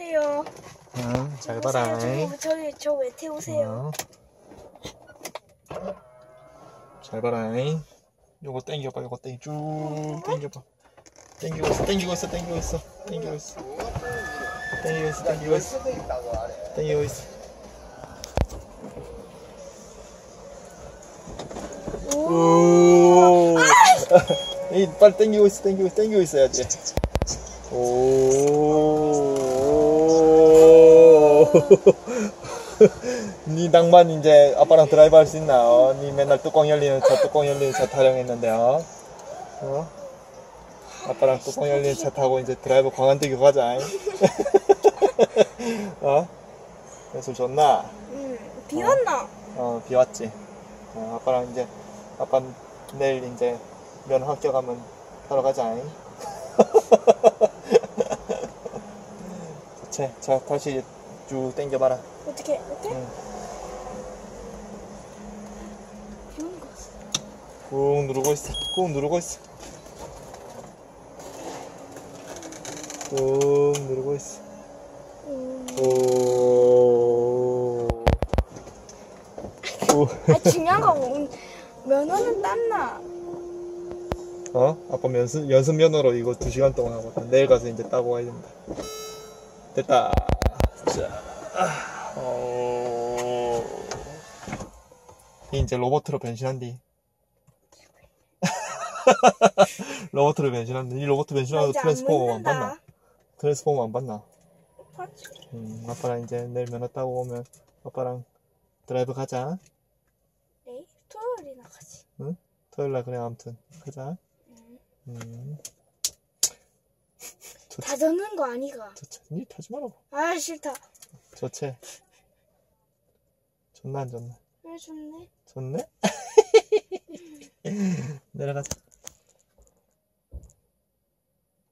태우세요. 응, 잘 봐라. 저, 저기 저왜 태우세요? 어. 잘 봐라. 요거 땡겨봐, 요거 땡, 쭉 땡겨봐. 땡기고 있어, 땡기고 있어, 땡기고 있어, 땡기고 있어. 땡기고 있어, 땡기고 있어, 땡기고 있어. 오. 이 빨리 땡기고 있어, 땡기고 있어, 땡기고 있어야지. 오. 니 낭만 이제 아빠랑 드라이브 할 수 있나? 어? 니 맨날 뚜껑 열리는 차, 뚜껑 열리는 차 타령했는데요. 어? 아빠랑 뚜껑 열리는 차 타고 이제 드라이브 광안대교 가자. 어? 연습 좋나? 응. 비 왔나? 어, 비 왔지. 어, 아빠랑 이제, 아빠 내일 이제 면 합격하면 하러 가자. 좋지. 자, 다시 쭉 당겨봐라. 어떻게? 이렇게? 응. 거. 꾹 누르고 있어. 꾹 누르고 있어. 꾹 누르고 있어. 음. 오. 오. 아, 중요한 건 면허는 땄나? 어? 아빠 연습, 연습 면허로 이거 2시간 동안 하거든. 내일 가서 이제 따고 와야 된다. 됐다. 자. 아, 어. 이 이제 로봇으로 변신한디. 로봇으로 변신한디. 이 로봇 나 변신하고 트랜스포머 안 봤나? 트랜스포머 안 봤나? 음, 아빠랑 이제 내일 면허 따고 오면 아빠랑 드라이브 가자. 내일 토요일이나 가지. 토요일 날 그래 아무튼 가자. 음. 다 젖는 거 아니가? 좋지. 니 타지 말아봐. 아 싫다. 좋지. 좋나 안 좋나? 왜 좋네? 좋네? 내려가자.